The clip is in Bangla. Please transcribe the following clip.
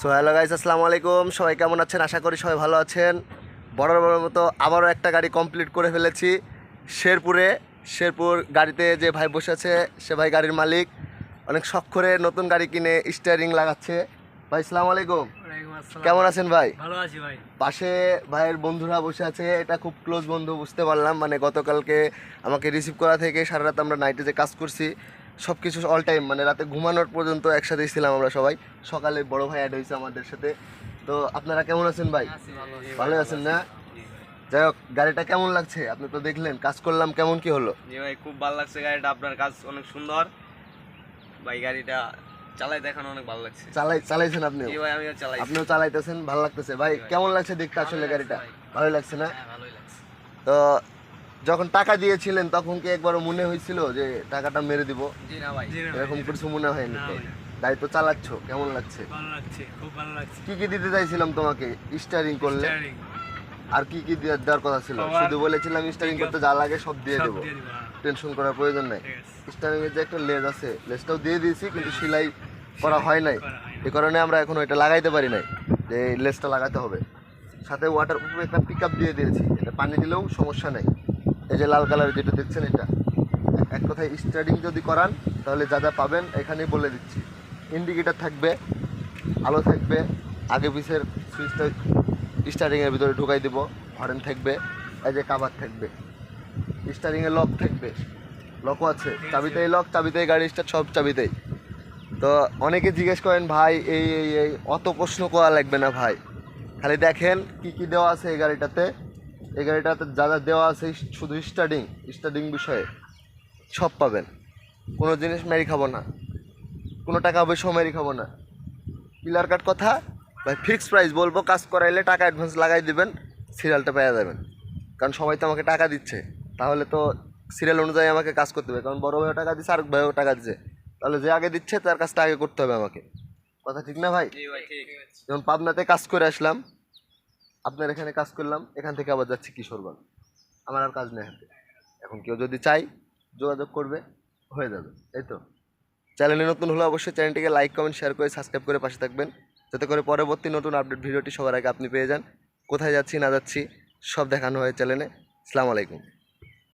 সো হ্যালো গাইস আসসালামু আলাইকুম সবাই কেমন আছেন? আশা করি সবাই ভালো আছেন। বড় বড় মতো আবারও একটা গাড়ি কমপ্লিট করে ফেলেছি। শেরপুরে। শেরপুর গাড়িতে যে ভাই বসে আছে সে ভাই গাড়ির মালিক। অনেক শখ করে নতুন গাড়ি কিনে স্টিয়ারিং লাগাচ্ছে। ভাই আসসালামু। আলাইকুম কেমন আছেন ভাই? ভালো আছি ভাই। পাশে ভাইয়ের বন্ধুরা বসে আছে। এটা খুব ক্লোজ বন্ধু বুঝতে পারলাম। মানে গতকালকে আমাকে রিসিভ করা থেকে সারা রাত আমরা নাইটে যে কাজ করছি সব কিছু অল টাইম মানে রাতে ঘুমানোর পর্যন্ত একসাথেই ছিলাম আমরা সবাই। সকালে বড় ভাই অ্যাড হয়েছে আমাদের সাথে। তো আপনারা কেমন আছেন ভাই? ভালো আছেন না? যাই হোক গাড়িটা কেমন লাগছে? আপনি তো দেখলেন কাজ করলাম কেমন কি হলো? জি ভাই খুব ভালো লাগছে গাড়িটা আপনার কাজ অনেক সুন্দর। ভাই গাড়িটা চালাই দেখানো অনেক ভালো লাগছে। চালাই চালাইছেন আপনিও? জি ভাই আমিও চালাই আপনিও চালাইতেছেন ভালো লাগতেছে। ভাই কেমন লাগছে দেখতে আসলে গাড়িটা? ভালো লাগছে না? হ্যাঁ ভালোই লাগছে। তো যখন টাকা দিয়েছিলেন তখন কি একবারও মনে হয়েছিল যে টাকাটা মেরে দিব? এরকম কিছু মনে হয়নি তো? চালাচ্ছ? কেমন লাগছে? ভালো লাগছে খুব ভালো লাগছে। কি কি দিতে চাইছিলাম তোমাকে? স্টারিং করলে? আর কি কি দেওয়ার দেওয়ার কথা ছিল? শুধু বলেছিলাম স্টারিং করতে যা লাগে সব দিয়ে দেবো। দিয়ে দিবো, হ্যাঁ, টেনশন করার প্রয়োজন নাই। স্টারিং এর যে একটা লেজ আছে লেজটাও দিয়ে দিয়েছি কিন্তু সেলাই করা হয় নাই। এই কারণে আমরা এখন ওইটা লাগাইতে পারি নাই যে এই লেজটা লাগাতে হবে। সাথে ওয়াটার প্রুফ একটা পিক আপ দিয়ে দিয়েছি এটা পানি দিলেও সমস্যা নেই। এই যে লাল কালার যেটা দেখছেন এটা, এক কথায় স্টার্টিং যদি করান, তাহলে যা যা পাবেন এখানেই বলে দিচ্ছি। ইন্ডিকেটার থাকবে, আলো থাকবে, আগে পিছের সুইচটা স্টার্টিংয়ের ভিতরে ঢুকাই দিব হরেন থাকবে, এই যে কাভার থাকবে। স্টারিংয়ে লক থাকবে লকও আছে, চাবিতেই লক চাবিতেই গাড়ি স্টার্ট সব চাবিতেই। তো অনেকে জিজ্ঞেস করেন, ভাই এই এই, অত প্রশ্ন করা লাগবে না ভাই। খালি দেখেন কি কি দেওয়া আছে এই গাড়িটাতে। এই গাড়িটাতে যা যা দেওয়া আছে শুধু স্টার্টিং স্টার্টিং বিষয়ে সব পাবেন। কোনো জিনিস মেরি খাব না। কোনো টাকা পয়সাও মেরি খাব না। পিলার কাট কথা ভাই ফিক্সড প্রাইস বলব কাজ করাইলে টাকা অ্যাডভান্স লাগাই দিবেন সিরিয়ালটা পেয়ে যাবেন। কারণ সবাই তো আমাকে টাকা দিচ্ছে। তাহলে তো সিরিয়াল অনুযায়ী আমাকে কাজ করতে হবে। কারণ বড় ভাইও টাকা দিচ্ছে আর ভাইও টাকা দিচ্ছে তাহলে যে আগে দিচ্ছে তার কাজটা আগে করতে হবে আমাকে। কথা ঠিক না ভাই? যেমন পাবনাতে কাজ করে আসলাম আপনার এখানে কাজ করলাম, এখান থেকে আবার যাচ্ছি কিশোরগঞ্জ আমার আর কাজ নেই হাতে। এখন কেউ যদি চাই যোগাযোগ করবে, হয়ে যাবে, এই তো। চ্যানেলে নতুন হলে অবশ্যই চ্যানেলটিকে লাইক কমেন্ট শেয়ার করে সাবস্ক্রাইব করে পাশে থাকবেন। যাতে করে পরবর্তী নতুন আপডেট ভিডিওটি সবার আগে আপনি পেয়ে যান। কোথায় যাচ্ছি, না যাচ্ছি, সব দেখানো হয় চ্যানেলে আসসালামু আলাইকুম।